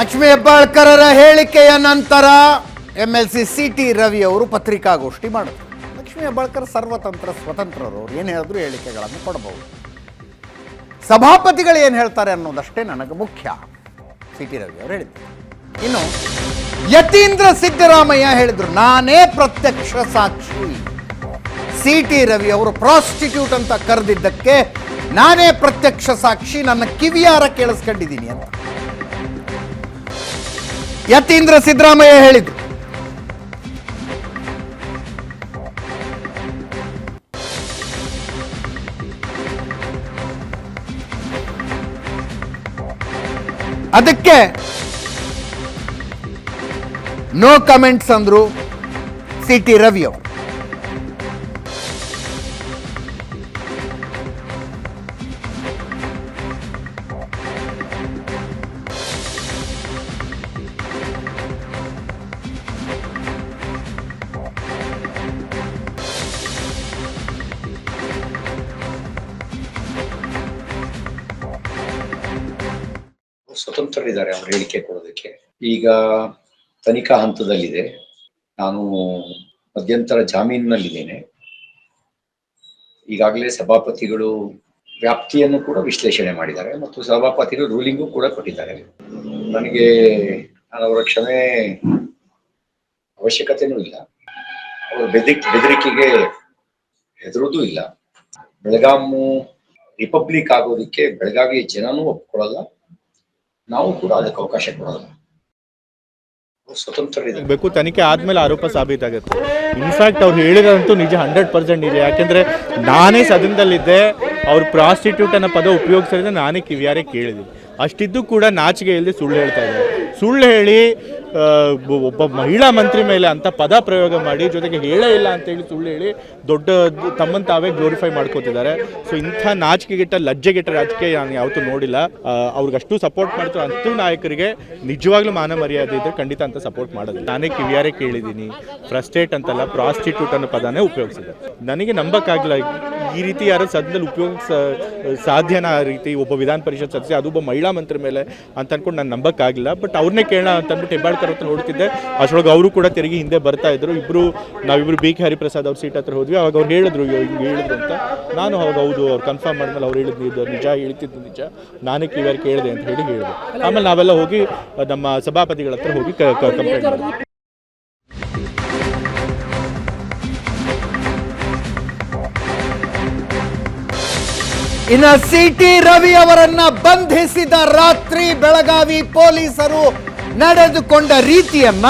ಲಕ್ಷ್ಮೀ ಹೆಬ್ಬಾಳ್ಕರರ ಹೇಳಿಕೆಯ ನಂತರ M L C C T Ravi ಅವರು ಪತ್ರಿಕಾಗೋಷ್ಠಿ ಮಾಡಿದ್ರು. ಲಕ್ಷ್ಮೀ ಹೆಬ್ಬಾಳ್ಕರ್ ಸರ್ವತಂತ್ರ, ಸ್ವತಂತ್ರರು, ಅವ್ರು ಏನು ಹೇಳಿದ್ರು ಹೇಳಿಕೆಗಳನ್ನು ಕೊಡಬಹುದು ಸಭಾಪತಿಗಳು ಏನು ಹೇಳ್ತಾರೆ ಅನ್ನೋದಷ್ಟೇ ನನಗೆ ಮುಖ್ಯ ಸಿ ಟಿ ರವಿ ಅವರು ಹೇಳಿದ್ರು. ಇನ್ನು ಯತೀಂದ್ರ ಸಿದ್ದರಾಮಯ್ಯ ಹೇಳಿದ್ರು, ನಾನೇ ಪ್ರತ್ಯಕ್ಷ ಸಾಕ್ಷಿ. ಸಿ ಟಿ ರವಿ ಅವರು ಪ್ರಾಸ್ಟಿಟ್ಯೂಟ್ ಅಂತ ಕರೆದಿದ್ದಕ್ಕೆ ನಾನೇ ಪ್ರತ್ಯಕ್ಷ ಸಾಕ್ಷಿ, ನನ್ನ ಕಿವಿಯಾರ ಕೇಳಿಸ್ಕೊಂಡಿದ್ದೀನಿ ಅಂತ. ಯತೀಂದ್ರ ಸಿದ್ದರಾಮಯ್ಯ ಹೇಳಿದ್ರು. ಅದಕ್ಕೆ ನೋ ಕಮೆಂಟ್ಸ್ ಅಂದ್ರು ಸಿ ಟಿ ರವಿ ಸ್ವತಂತ್ರರಿದ್ದಾರೆ ಅವ್ರು ಹೇಳಿಕೆ ಕೊಡೋದಕ್ಕೆ. ಈಗ ತನಿಖಾ ಹಂತದಲ್ಲಿದೆ. ನಾನು ಮಧ್ಯಂತರ ಜಾಮೀನಿನಲ್ಲಿದ್ದೇನೆ. ಈಗಾಗಲೇ ಸಭಾಪತಿಗಳು ವ್ಯಾಪ್ತಿಯನ್ನು ಕೂಡ ವಿಶ್ಲೇಷಣೆ ಮಾಡಿದ್ದಾರೆ ಮತ್ತು ಸಭಾಪತಿಗಳು ರೂಲಿಂಗು ಕೂಡ ಕೊಟ್ಟಿದ್ದಾರೆ. ನನಗೆ ನಾನು ಅವರ ಕ್ಷಮೆ ಅವಶ್ಯಕತೆನೂ ಇಲ್ಲ. ಅವರ ಬೆದರಿಕೆ, ಬೆದರಿಕೆಗೆ ಹೆದರೋದು ಇಲ್ಲ. ಬೆಳಗಾಮು ರಿಪಬ್ಲಿಕ್ ಆಗೋದಕ್ಕೆ ಬೆಳಗಾವಿ ಜನನೂ ಒಪ್ಕೊಳ್ಳಲ್ಲ. ನಾವು ಕೂಡ ಅದಕ್ಕೆ ಅವಕಾಶ ಕೊಡೋದು. ಬೇಕು, ತನಿಖೆ ಆದ್ಮೇಲೆ ಆರೋಪ ಸಾಬೀತಾಗುತ್ತೆ. ಇನ್ಫ್ಯಾಕ್ಟ್ ಅವ್ರು ಹೇಳಿರೋದಂತೂ ನಿಜ, ಹಂಡ್ರೆಡ್ ಪರ್ಸೆಂಟ್ ಇದೆ. ಯಾಕೆಂದ್ರೆ ನಾನೇ ಸದನದಲ್ಲಿದ್ದೆ, ಅವ್ರು ಪ್ರಾಸ್ಟಿಟ್ಯೂಟ್ ಅನ್ನೋ ಪದ ಉಪಯೋಗಿಸಿದ್ರೆ ನಾನೇ ಕಿವಿಯಾರೆ ಕೇಳಿದ್ವಿ ಅಷ್ಟಿದ್ದು ಕೂಡ ನಾಚಿಕೆ ಇಲ್ಲದೆ ಸುಳ್ಳು ಹೇಳ್ತಾ ಇದ್ದಾರೆ. ಸುಳ್ಳು ಹೇಳಿ ಒಬ್ಬ- ಮಹಿಳಾ ಮಂತ್ರಿ ಮೇಲೆ ಅಂತ ಪದ ಪ್ರಯೋಗ ಮಾಡಿ ಜೊತೆಗೆ ಹೇಳೇ ಇಲ್ಲ ಅಂತೇಳಿ ಸುಳ್ಳು ಹೇಳಿ ದೊಡ್ಡ ತಮ್ಮನ್ನು ತಾವೇ ಗ್ಲೋರಿಫೈ ಮಾಡ್ಕೋತಿದ್ದಾರೆ. ಸೊ ಇಂಥ ನಾಚಿಕೆಗೆಟ್ಟ ಲಜ್ಜೆಗೆಟ್ಟ ರಾಜಕೀಯ ನಾನು ಯಾವತ್ತೂ ನೋಡಿಲ್ಲ. ಅವ್ರಿಗೆ ಅಷ್ಟು ಸಪೋರ್ಟ್ ಮಾಡ್ತಾರೆ ಅಂತೂ ನಾಯಕರಿಗೆ ನಿಜವಾಗ್ಲೂ ಮಾನ ಮರ್ಯಾದೆ ಇದ್ರೆ ಖಂಡಿತ ಅಂತ ಸಪೋರ್ಟ್ ಮಾಡೋದು ನಾನೇ ಕಿವಿಯಾರೆ ಕೇಳಿದ್ದೀನಿ. ಫ್ರಸ್ಟೇಟ್ ಅಂತಲ್ಲ ಪ್ರಾಸ್ಟಿಟ್ಯೂಟ್ ಅನ್ನೋ ಪದನೇ ಉಪಯೋಗಿಸಿದೆ. ನನಗೆ ನಂಬಕ್ಕಾಗಲ್ಲ. ಈ ರೀತಿ ಯಾರು ಸದನದಲ್ಲಿ ಉಪಯೋಗ ಸಾಧ್ಯನ ಆ ರೀತಿ ಒಬ್ಬ ವಿಧಾನ ಪರಿಷತ್ ಸದಸ್ಯ, ಅದು ಒಬ್ಬ ಮಹಿಳಾ ಮಂತ್ರಿ ಮೇಲೆ ಅಂತ ಅನ್ಕೊಂಡು ನಾನು ನಂಬಕ್ಕಾಗಿಲ್ಲ. ಬಟ್ ಅವ್ರನ್ನೇ ಕೇಳೋಣ ಅಂತ ಅಂದ್ಬಿಟ್ಟು ಹತ್ರ ನೋಡ್ತಿದ್ದೆ. ಅಷ್ಟೊಳಗೆ ಅವರು ಕೂಡ ತೆರಿಗೆ ಹಿಂದೆ ಬರ್ತಾ ಇದ್ರು. ಇಬ್ಬರು ನಾವಿಬ್ರು ಬಿ ಕೆ ಹರಿಪ್ರಸಾದ್ ಅವ್ರ ಸೀಟ್ ಹತ್ರ ಹೋದ್ವಿ. ಅವಾಗ ಅವ್ರು ಹೇಳಿದ್ರು ಹಿಂಗೆ ಹೇಳಿದ್ರು ಅಂತ. ನಾನು ಅವಾಗ ಹೌದು, ಅವ್ರು ಕನ್ಫರ್ಮ್ ಮಾಡಿದ್ಮೇಲೆ ಅವ್ರು ಹೇಳಿದ್ದು ಇದು ನಿಜ, ಹೇಳ್ತಿದ್ದು ನಿಜ. ನಾನೇ ಕಿವಿಯಾರು ಕೇಳಿದೆ ಅಂತ ಹೇಳಿ ಹೇಳಿದೆ. ಆಮೇಲೆ ನಾವೆಲ್ಲ ಹೋಗಿ ನಮ್ಮ ಸಭಾಪತಿಗಳ ಹತ್ರ ಹೋಗಿ ಕಂಪ್ಲೇಂಟ್ ಮಾಡಿದ್ವಿ. ಇನ್ನ ಸಿ ಟಿ ರವಿ ಅವರನ್ನ ಬಂಧಿಸಿದ ರಾತ್ರಿ ಬೆಳಗಾವಿ ಪೊಲೀಸರು ನಡೆದುಕೊಂಡ ರೀತಿಯನ್ನ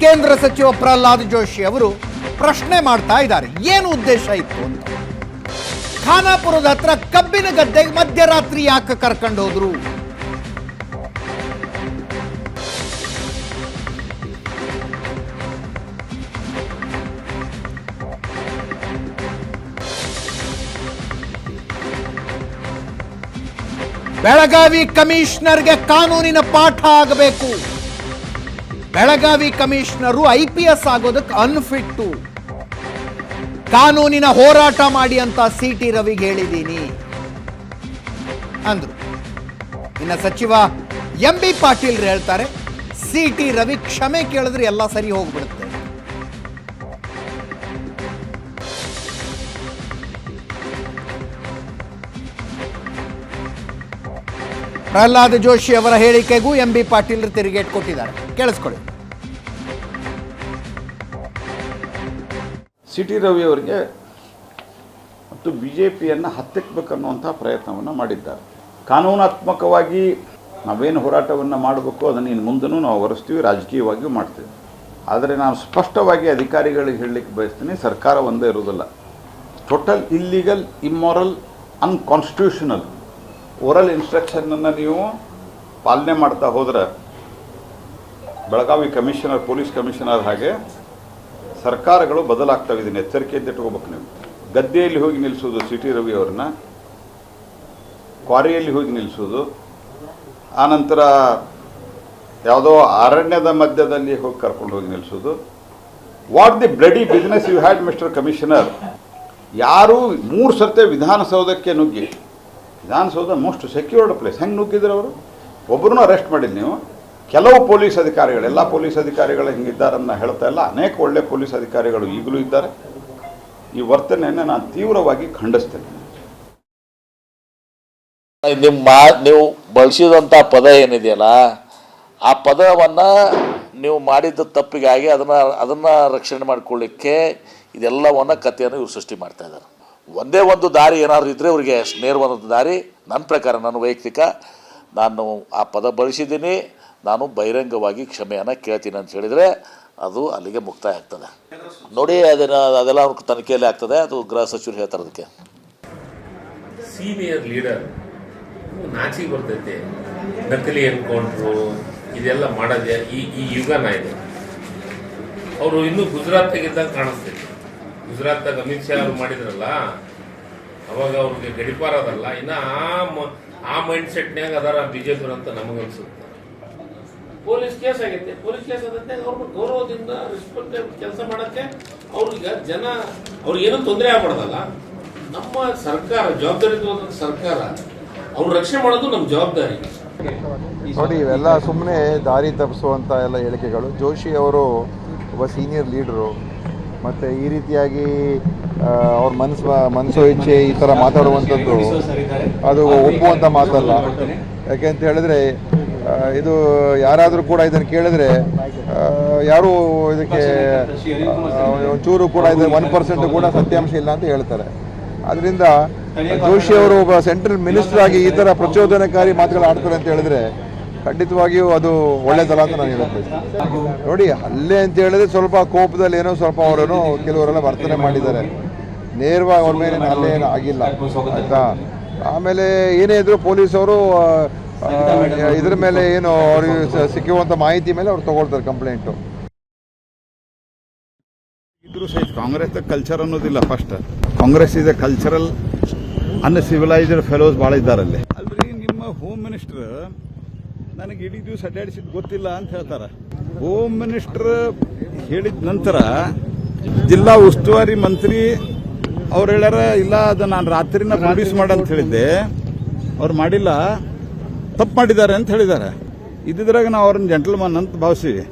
ಕೇಂದ್ರ ಸಚಿವ ಪ್ರಹ್ಲಾದ್ ಜೋಶಿ ಅವರು ಪ್ರಶ್ನೆ ಮಾಡ್ತಾ ಇದ್ದಾರೆ. ಏನು ಉದ್ದೇಶ ಇತ್ತು ಅಂತ? ಖಾನಾಪುರದ ಹತ್ರ ಕಬ್ಬಿನ ಗದ್ದೆಗೆ ಮಧ್ಯರಾತ್ರಿ ಯಾಕೆ ಕರ್ಕೊಂಡು ಹೋದ್ರು ಬೆಳಗಾವಿ ಕಮಿಷನರ್ಗೆ ಕಾನೂನಿನ ಪಾಠ ಆಗಬೇಕು. Belagavi commissioner I P S ಆಗೋದಕ್ಕೆ ಅನ್ಫಿಟ್ಟು. ಕಾನೂನಿನ ಹೋರಾಟ ಮಾಡಿ ಅಂತ ಸಿ ಟಿ ರವಿಗೆ ಹೇಳಿದ್ದೀನಿ. ಅಂದ್ರು. ಇನ್ನ ಸಚಿವ ಎಂ ಬಿ ಪಾಟೀಲ್ ಹೇಳ್ತಾರೆ, ಸಿ ಟಿ ರವಿ ಕ್ಷಮೆ ಕೇಳಿದ್ರೆ ಎಲ್ಲ ಸರಿ ಹೋಗ್ಬಿಡುತ್ತೆ. ಪ್ರಹ್ಲಾದ್ ಜೋಶಿ ಅವರ ಹೇಳಿಕೆಗೂ ಎಂ ಬಿ ಪಾಟೀಲ್ ತಿರುಗೇಟ್ ಕೊಟ್ಟಿದ್ದಾರೆ. ಕೇಳಿಸ್ಕೊಳ್ಳಿ. ಸಿ ಟಿ ರವಿ ಅವರಿಗೆ ಮತ್ತು ಬಿ ಜೆ ಪಿಯನ್ನು ಹತ್ತಿಕ್ಕಬೇಕನ್ನುವಂಥ ಪ್ರಯತ್ನವನ್ನು ಮಾಡಿದ್ದಾರೆ. ಕಾನೂನಾತ್ಮಕವಾಗಿ ನಾವೇನು ಹೋರಾಟವನ್ನು ಮಾಡಬೇಕು ಅದನ್ನು ಇನ್ನು ಮುಂದೂ ನಾವು ಹೊರಿಸ್ತೀವಿ, ರಾಜಕೀಯವಾಗಿಯೂ ಮಾಡ್ತೀವಿ. ಆದರೆ ನಾನು ಸ್ಪಷ್ಟವಾಗಿ ಅಧಿಕಾರಿಗಳಿಗೆ ಹೇಳಲಿಕ್ಕೆ ಬಯಸ್ತೀನಿ, ಸರ್ಕಾರ ಒಂದೇ ಇರೋದಿಲ್ಲ total illegal immoral unconstitutional oral ಇನ್ಸ್ಟ್ರಕ್ಷನನ್ನು ನೀವು ಪಾಲನೆ ಮಾಡ್ತಾ ಹೋದ್ರೆ, ಬೆಳಗಾವಿ ಕಮಿಷನರ್ ಪೊಲೀಸ್ ಕಮಿಷನರ್ ಹಾಗೆ ಸರ್ಕಾರಗಳು ಬದಲಾಗ್ತಾ ಇದನ್ನು ಎಚ್ಚರಿಕೆಯಿಂದ ಇಟ್ಕೋಬೇಕು ನೀವು. ಗದ್ದೆಯಲ್ಲಿ ಹೋಗಿ ನಿಲ್ಲಿಸೋದು ಸಿ ಟಿ ರವಿ ಅವ್ರನ್ನ, ಕ್ವಾರಿಯಲ್ಲಿ ಹೋಗಿ ನಿಲ್ಲಿಸೋದು ಆನಂತರ ಯಾವುದೋ ಅರಣ್ಯದ ಮಧ್ಯದಲ್ಲಿ ಹೋಗಿ ಕರ್ಕೊಂಡು ಹೋಗಿ ನಿಲ್ಲಿಸೋದು what the bloody business you had mister commissioner ಯಾರು ಮೂರು ಸರ್ತೆ ವಿಧಾನಸೌಧಕ್ಕೆ ನುಗ್ಗಿ. ವಿಧಾನಸೌಧ ಮೋಸ್ಟ್ ಸೆಕ್ಯೂರ್ಡ್ ಪ್ಲೇಸ್ ಹೆಂಗೆ ನುಗ್ಗಿದ್ರು ಅವರು? ಒಬ್ಬರನ್ನೂ ಅರೆಸ್ಟ್ ಮಾಡಿಲ್ಲ ನೀವು. ಕೆಲವು ಪೊಲೀಸ್ ಅಧಿಕಾರಿಗಳು, ಎಲ್ಲ ಪೊಲೀಸ್ ಅಧಿಕಾರಿಗಳು ಹಿಂಗಿದ್ದಾರನ್ನ ಹೇಳ್ತಾ ಇಲ್ಲ. ಅನೇಕ ಒಳ್ಳೆ ಪೊಲೀಸ್ ಅಧಿಕಾರಿಗಳು ಈಗಲೂ ಇದ್ದಾರೆ. ಈ ವರ್ತನೆಯನ್ನು ನಾನು ತೀವ್ರವಾಗಿ ಖಂಡಿಸ್ತೇನೆ. ನಿಮ್ಮ ನೀವು ಬಳಸಿದಂಥ ಪದ ಏನಿದೆಯಲ್ಲ, ಆ ಪದವನ್ನು ನೀವು ಮಾಡಿದ್ದ ತಪ್ಪಿಗಾಗಿ ಅದನ್ನು ಅದನ್ನು ರಕ್ಷಣೆ ಮಾಡಿಕೊಳ್ಳಿಕ್ಕೆ ಇದೆಲ್ಲವನ್ನು ಕಥೆಯನ್ನು ಇವ್ರು ಸೃಷ್ಟಿ ಮಾಡ್ತಾ ಇದ್ದಾರೆ. ಒಂದೇ ಒಂದು ದಾರಿ ಏನಾದರೂ ಇದ್ದರೆ ಅವರಿಗೆ ನೇರವಾದ ದಾರಿ. ನನ್ನ ಪ್ರಕಾರ ನನ್ನ ವೈಯಕ್ತಿಕ, ನಾನು ಆ ಪದ ಬಳಸಿದ್ದೀನಿ, ನಾನು ಬಹಿರಂಗವಾಗಿ ಕ್ಷಮೆಯನ್ನು ಕೇಳ್ತೀನಿ ಅಂತ ಹೇಳಿದರೆ ಅದು ಅಲ್ಲಿಗೆ ಮುಕ್ತಾಯ ಆಗ್ತದೆ. ನೋಡಿ, ಅದನ್ನು ಅದೆಲ್ಲ ಅವ್ರ ತನಿಖೆಯಲ್ಲಿ ಆಗ್ತದೆ, ಅದು ಗೃಹ ಸಚಿವರು ಹೇಳ್ತಾರೆ ಅದಕ್ಕೆ. ಸೀನಿಯರ್ ಲೀಡರ್ ನಾಚಿ ಬರ್ತೈತೆ. ನಕಲಿ ಎನ್ಕೌಂಟ್ರು ಇದೆಲ್ಲ ಮಾಡೋದೇ, ಈ ಈ ಯುಗನ ಇದೆ. ಅವರು ಇನ್ನೂ ಗುಜರಾತ್ನಾಗಿದ್ದಾಗ ಕಾಣಿಸ್ತೈತೆ. ಗುಜರಾತ್ನಾಗ ಅಮಿತ್ ಶಾ ಅವರು ಮಾಡಿದ್ರಲ್ಲ ಅವಾಗ ಅವ್ರಿಗೆ ಗಡಿಪಾರದಲ್ಲ ಇನ್ನು ಆ ಮ- ಆ ಮೈಂಡ್ ಸೆಟ್ನ್ಯಾಗ ಅದಾರ ಬಿಜೆಪಿ ಅಂತ ನಮಗನ್ಸುತ್ತೆ ಪೊಲೀಸ್ ಕೇಸ್ ಆಗೈತೆ. ಪೊಲೀಸ್ ಕೇಸ್ ಆದಂತೆ ಅವ್ರನ್ನ ಗೌರವದಿಂದ ರೆಸ್ಪೆಕ್ಟ್ ಕೆಲಸ ಮಾಡಕ್ಕೆ ಅವ್ರಿಗೆ ಜನ ಅವ್ರಿಗೇನು ತೊಂದರೆ ಆಗ್ಬಾರ್ದಲ್ಲ. ನಮ್ಮ ಸರ್ಕಾರ ಜವಾಬ್ದಾರಿ ಸರ್ಕಾರ ಅವ್ರ ರಕ್ಷಣೆ ಮಾಡೋದು ನಮ್ಮ ಜವಾಬ್ದಾರಿ. ನೋಡಿ ಇವೆಲ್ಲ ಸುಮ್ಮನೆ ದಾರಿ ತಪ್ಪಿಸುವಂಥ ಎಲ್ಲ ಹೇಳಿಕೆಗಳು. ಜೋಶಿ ಅವರು ಒಬ್ಬ ಸೀನಿಯರ್ ಲೀಡರು ಮತ್ತು ಈ ರೀತಿಯಾಗಿ ಅವ್ರ ಮನಸ್ಸು ಮನಸ್ಸು ಇಚ್ಛೆ ಈ ಥರ ಮಾತಾಡುವಂಥದ್ದು ಅದು ಒಪ್ಪುವಂಥ ಮಾತಲ್ಲ. ಯಾಕೆ ಅಂತ ಹೇಳಿದ್ರೆ ಇದು ಯಾರಾದರೂ ಕೂಡ ಇದನ್ನು ಕೇಳಿದ್ರೆ ಯಾರು ಇದಕ್ಕೆ ಚೂರು ಕೂಡ ಇದು ಒನ್ ಪರ್ಸೆಂಟ್ ಕೂಡ ಸತ್ಯಾಂಶ ಇಲ್ಲ ಅಂತ ಹೇಳ್ತಾರೆ. ಅದರಿಂದ ಜೋಶಿ ಅವರು ಒಬ್ಬ ಸೆಂಟ್ರಲ್ ಮಿನಿಸ್ಟರ್ ಆಗಿ ಈ ಥರ ಪ್ರಚೋದನಕಾರಿ ಮಾತುಗಳು ಆಡ್ತಾರೆ ಅಂತ ಹೇಳಿದ್ರೆ ಖಂಡಿತವಾಗಿಯೂ ಅದು ಒಳ್ಳೇದಲ್ಲ ಅಂತ ನಾನು ಹೇಳಬೇಕು ನೋಡಿ, ಅಲ್ಲೇ ಅಂತ ಹೇಳಿದ್ರೆ ಸ್ವಲ್ಪ ಕೋಪದಲ್ಲಿ ಏನೋ ಸ್ವಲ್ಪ ಅವರೇನೋ ಕೆಲವರೆಲ್ಲ ವರ್ತನೆ ಮಾಡಿದ್ದಾರೆ. ನೇರವಾಗಿ ಅವ್ರ ಮೇಲೆ ಅಲ್ಲೇ ಏನೂ ಆಗಿಲ್ಲ, ಆಯಿತಾ? ಆಮೇಲೆ ಏನೇ ಇದ್ರು ಪೊಲೀಸವರು ಇದ್ರ ಮೇಲೆ ಏನು ಅವ್ರಿಗೆ ಸಿಕ್ಕಿರುವಂಥ ಮಾಹಿತಿ ಮೇಲೆ ಅವ್ರು ತಗೊಳ್ತಾರೆ ಕಂಪ್ಲೇಂಟು. ಇದ್ರೂ ಸಹಿತ ಕಾಂಗ್ರೆಸ್ ಕಲ್ಚರ್ ಅನ್ನೋದಿಲ್ಲ ಫಸ್ಟ್ ಕಾಂಗ್ರೆಸ್ ಇದೆ ಕಲ್ಚರಲ್ ಅನ್ಸಿವಿಲೈಸ್ಡ್ ಫೆಲೋಸ್ ಭಾಳ ಇದ್ದಾರೆ ಅಲ್ಲಿ. ಅಲ್ರಿ ನಿಮ್ಮ ಹೋಮ್ ಮಿನಿಸ್ಟರ್ ನನಗೆ ಇಡೀ ದಿವಸ ಅಡ್ಡಾಡಿಸಿದ್ ಗೊತ್ತಿಲ್ಲ ಅಂತ ಹೇಳ್ತಾರೆ. ಹೋಮ್ ಮಿನಿಸ್ಟರ್ ಹೇಳಿದ ನಂತರ ಜಿಲ್ಲಾ ಉಸ್ತುವಾರಿ ಮಂತ್ರಿ ಅವ್ರು ಹೇಳ್ಯಾರ, ಇಲ್ಲ, ಅದು ನಾನು ರಾತ್ರಿನ ಪ್ರೊಡ್ಯೂಸ್ ಮಾಡಂತ ಹೇಳಿದ್ದೆ. ಅವ್ರು ಮಾಡಿಲ್ಲ, ತಪ್ಪು ಮಾಡಿದ್ದಾರೆ ಅಂತ ಹೇಳಿದ್ದಾರೆ. ಇದ್ದಿದ್ರಾಗ ನಾವು ಅವ್ರನ್ನ ಜೆಂಟಲ್ಮನ್ ಅಂತ ಭಾವಿಸಿವಿ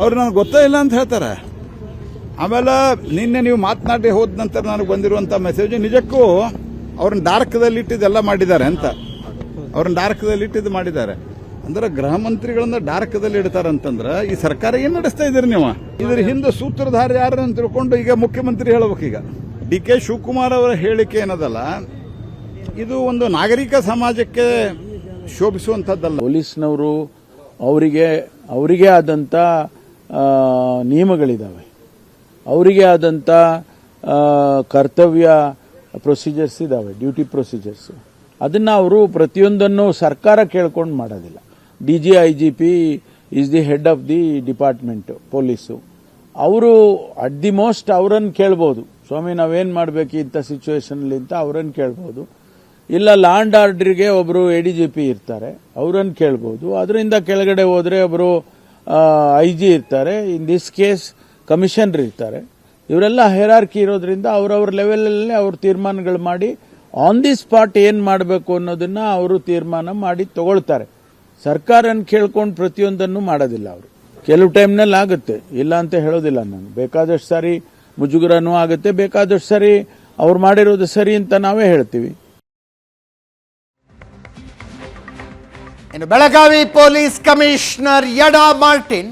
ಅವ್ರು ನನಗೆ ಗೊತ್ತೇ ಇಲ್ಲ ಅಂತ ಹೇಳ್ತಾರೆ. ಆಮೇಲೆ ನಿನ್ನೆ ನೀವು ಮಾತನಾಡಿ ಹೋದ ನಂತರ ನನಗೆ ಬಂದಿರುವಂಥ ಮೆಸೇಜ್ ನಿಜಕ್ಕೂ ಅವ್ರನ್ನ ಡಾರ್ಕ್ದಲ್ಲಿ ಇಟ್ಟಿದ್ದೆಲ್ಲ ಮಾಡಿದ್ದಾರೆ ಅಂತ. ಅವ್ರನ್ನ ಡಾರ್ಕ್ದಲ್ಲಿ ಇಟ್ಟಿದ್ದು ಮಾಡಿದ್ದಾರೆ. ಅಂದ್ರೆ ಗೃಹ ಮಂತ್ರಿಗಳನ್ನ ಡಾರ್ಕ್ದಲ್ಲಿ ಇಡ್ತಾರೆ ಅಂತಂದ್ರೆ ಈ ಸರ್ಕಾರ ಏನ್ ನಡೆಸ್ತಾ ಇದ್ದೀರಿ ನೀವು? ಇದ್ರ ಹಿಂದೆ ಸೂತ್ರಧಾರ ಯಾರು ಅಂತ ತಿಳ್ಕೊಂಡು ಈಗ ಮುಖ್ಯಮಂತ್ರಿ ಹೇಳ್ಬೇಕು ಈಗ. ಡಿ ಕೆ ಶಿವಕುಮಾರ್ ಅವರ ಹೇಳಿಕೆ ಏನದಲ್ಲ, ಇದು ಒಂದು ನಾಗರಿಕ ಸಮಾಜಕ್ಕೆ ಶೋಭಿಸುವಂತದ್ದಲ್ಲ ಪೊಲೀಸ್ನವರು ಅವರಿಗೆ ಅವರಿಗೆ ಆದಂಥ ನಿಯಮಗಳಿದ್ದಾವೆ ಅವರಿಗೆ ಆದಂಥ ಕರ್ತವ್ಯ ಪ್ರೊಸೀಜರ್ಸ್ ಇದ್ದಾವೆ ಡ್ಯೂಟಿ ಪ್ರೊಸೀಜರ್ಸ್ ಅದನ್ನು ಅವರು ಪ್ರತಿಯೊಂದನ್ನು ಸರ್ಕಾರ ಕೇಳ್ಕೊಂಡು ಮಾಡೋದಿಲ್ಲ. D G I G P is the head of the department police ಅವರು ಅಟ್ ದಿ ಮೋಸ್ಟ್ ಅವರನ್ನು ಕೇಳ್ಬೋದು. ಸ್ವಾಮಿ, ನಾವೇನು ಮಾಡಬೇಕು ಇಂಥ ಸಿಚುವೇಶನಲ್ಲಿ ಅಂತ ಅವರನ್ನು ಕೇಳ್ಬೋದು. ಇಲ್ಲ ಲಾಂಡ್ ಆರ್ಡ್ರಿಗೆ ಒಬ್ಬರು ಎ ಡಿ ಜಿ ಪಿ ಇರ್ತಾರೆ, ಅವರನ್ನು ಕೇಳ್ಬೋದು. ಅದರಿಂದ ಕೆಳಗಡೆ ಹೋದರೆ ಒಬ್ಬರು ಐ ಜಿ ಇರ್ತಾರೆ ಇನ್ ದಿಸ್ ಕೇಸ್ ಕಮಿಷನರ್ ಇರ್ತಾರೆ. ಇವರೆಲ್ಲ ಹೈರಾರ್ಕಿ ಇರೋದ್ರಿಂದ ಅವರವ್ರ ಲೆವೆಲಲ್ಲೇ ಅವ್ರು ತೀರ್ಮಾನಗಳು ಮಾಡಿ ಆನ್ ದಿ ಸ್ಪಾಟ್ ಏನು ಮಾಡಬೇಕು ಅನ್ನೋದನ್ನ ಅವರು ತೀರ್ಮಾನ ಮಾಡಿ ತಗೊಳ್ತಾರೆ. ಸರ್ಕಾರನ ಕೇಳ್ಕೊಂಡು ಪ್ರತಿಯೊಂದನ್ನು ಮಾಡೋದಿಲ್ಲ ಅವರು. ಕೆಲವು ಟೈಮ್ನಲ್ಲಿ ಆಗುತ್ತೆ. ಇಲ್ಲ ಅಂತ ಹೇಳೋದಿಲ್ಲ ನಾನು. ಬೇಕಾದಷ್ಟು ಸಾರಿ ಮುಜುಗರನೂ ಆಗುತ್ತೆ, ಬೇಕಾದಷ್ಟು ಸಾರಿ ಅವ್ರು ಮಾಡಿರೋದು ಸರಿ ಅಂತ ನಾವೇ ಹೇಳ್ತೀವಿ. ಇನ್ನು Belagavi police commissioner Yada Martin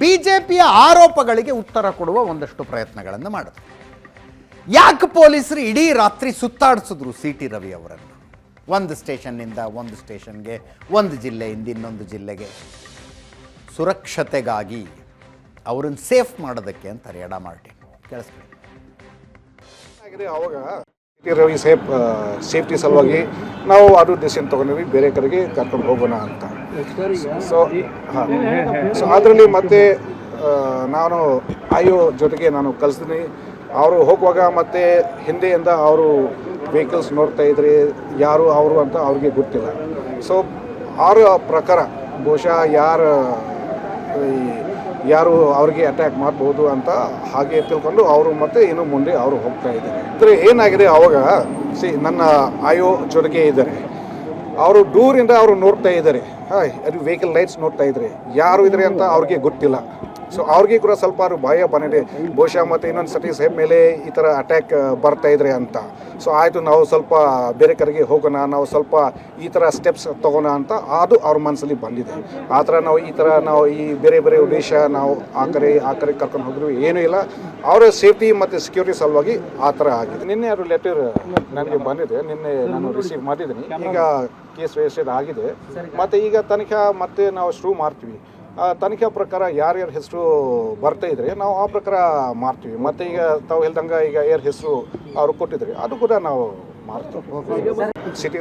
ಬಿಜೆಪಿಯ ಆರೋಪಗಳಿಗೆ ಉತ್ತರ ಕೊಡುವ ಒಂದಷ್ಟು ಪ್ರಯತ್ನಗಳನ್ನು ಮಾಡಿದ್ರು. ಯಾಕೆ ಪೊಲೀಸರು ಇಡೀ ರಾತ್ರಿ ಸುತ್ತಾಡಿಸಿದ್ರು ಸಿ ಟಿ ರವಿ ಅವರನ್ನು? ಒಂದು ಸ್ಟೇಷನ್ನಿಂದ ಒಂದು ಸ್ಟೇಷನ್ಗೆ, ಒಂದು ಜಿಲ್ಲೆಯಿಂದ ಇನ್ನೊಂದು ಜಿಲ್ಲೆಗೆ. ಸುರಕ್ಷತೆಗಾಗಿ ಅವರನ್ನು ಸೇಫ್ ಮಾಡೋದಕ್ಕೆ ಅಂತಾರೆ ರೇಡಾ ಮಾರ್ಟಿನ್. ಅವಾಗ ಟಿ ರವಿ ಸೇಫ್ ಸೇಫ್ಟಿ ಸಲುವಾಗಿ ನಾವು ಅದು ಡಿಸಿಷನ್ ತೊಗೊಂಡಿವಿ, ಬೇರೆ ಕಡೆಗೆ ಕರ್ಕೊಂಡು ಹೋಗೋಣ ಅಂತ. ಸೊ ಹಾಂ. ಸೊ ಅದರಲ್ಲಿ ಮತ್ತೆ ನಾನು, ಆಯೋ ಜೊತೆಗೆ ನಾನು ಕಲಿಸ್ತೀನಿ ಅವರು ಹೋಗುವಾಗ ಮತ್ತೆ ಹಿಂದೆಯಿಂದ ಅವರು ವೆಹಿಕಲ್ಸ್ ನೋಡ್ತಾ ಇದ್ರೆ ಯಾರು ಅವರು ಅಂತ ಅವ್ರಿಗೆ ಗೊತ್ತಿಲ್ಲ. ಸೊ ಅವರ ಪ್ರಕಾರ ಬಹುಶಃ ಯಾರು ಯಾರು ಅವ್ರಿಗೆ ಅಟ್ಯಾಕ್ ಮಾಡ್ಬೋದು ಅಂತ ಹಾಗೆ ತಿಳ್ಕೊಂಡು ಅವರು ಮತ್ತೆ ಇನ್ನು ಮುಂದೆ ಅವರು ಹೋಗ್ತಾ ಇದ್ದಾರೆ. ಅಂದರೆ ಏನಾಗಿದೆ ಅವಾಗ ಸಿ ನನ್ನ ಆಯೋ ಜೊತೆಗೆ ಇದ್ದಾರೆ. ಅವರು ದೂರಿಂದ ಅವರು ನೋಡ್ತಾ ಇದ್ದಾರೆ. ಹಾಂ ಅದು ವೆಹಿಕಲ್ ಲೈಟ್ಸ್ ನೋಡ್ತಾ ಇದ್ದಾರೆ ಯಾರು ಇದ್ರೆ ಅಂತ ಅವ್ರಿಗೆ ಗೊತ್ತಿಲ್ಲ. ಸೊ ಅವ್ರಿಗೆ ಕೂಡ ಸ್ವಲ್ಪ ಭಯ ಬಂದಿದೆ. ಬಹುಶಃ ಮತ್ತೆ ಇನ್ನೊಂದು ಸರ್ತಿ ಸಾಹೇಬ್ ಮೇಲೆ ಈ ಥರ ಅಟ್ಯಾಕ್ ಬರ್ತಾ ಇದ್ರೆ ಅಂತ. ಸೊ ಆಯಿತು, ನಾವು ಸ್ವಲ್ಪ ಬೇರೆ ಕಡೆಗೆ ಹೋಗೋಣ, ನಾವು ಸ್ವಲ್ಪ ಈ ಥರ ಸ್ಟೆಪ್ಸ್ ತೊಗೋಣ ಅಂತ ಅದು ಅವ್ರ ಮನಸ್ಸಲ್ಲಿ ಬಂದಿದೆ. ಆ ಥರ ನಾವು ಈ ಥರ ನಾವು ಈ ಬೇರೆ ಬೇರೆ ಉದ್ದೇಶ ನಾವು ಆ ಕಡೆ ಆ ಕಡೆ ಕರ್ಕೊಂಡು ಹೋಗಿದ್ವಿ ಏನೂ ಇಲ್ಲ. ಅವರ ಸೇಫ್ಟಿ ಮತ್ತು ಸೆಕ್ಯೂರಿಟಿ ಸಲುವಾಗಿ ಆ ಥರ ಆಗಿದೆ. ನಿನ್ನೆ ಅದು ಲೆಟರ್ ನನಗೆ ಬಂದಿದೆ. ನಿನ್ನೆ ನಾನು ರಿಸೀವ್ ಮಾಡಿದ್ದೀನಿ. ಈಗ ಕೇಸ್ ರಿಜಿಸ್ಟರ್ ಆಗಿದೆ. ಮತ್ತು ಈಗ ತನಿಖಾ ಮತ್ತೆ ನಾವು ಶುರು ಮಾಡ್ತೀವಿ. ತನಿಖಾ ಪ್ರಕಾರ ಯಾರ್ಯಾರ ಹೆಸರು ಬರ್ತಾ ಇದ್ರೆ ನಾವು ಆ ಪ್ರಕಾರ ಮಾಡ್ತೀವಿ. ಮತ್ತು ಈಗ ತಾವು ಹೇಳ್ದಂಗೆ ಈಗ ಯಾರ ಹೆಸರು ಅವರು ಕೊಟ್ಟಿದ್ರೆ ಅದು ಕೂಡ ನಾವು ಮಾಡ್ತೀವಿ. ಸಿಟಿ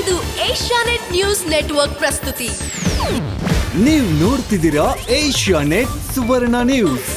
ಇದು ಏಷ್ಯಾನೆಟ್ ನ್ಯೂಸ್ ನೆಟ್ವರ್ಕ್ ಪ್ರಸ್ತುತಿ. ನೀವು ನೋಡ್ತಿದ್ದೀರಾ ಏಷ್ಯಾ ನೆಟ್ ಸುವರ್ಣ ನ್ಯೂಸ್.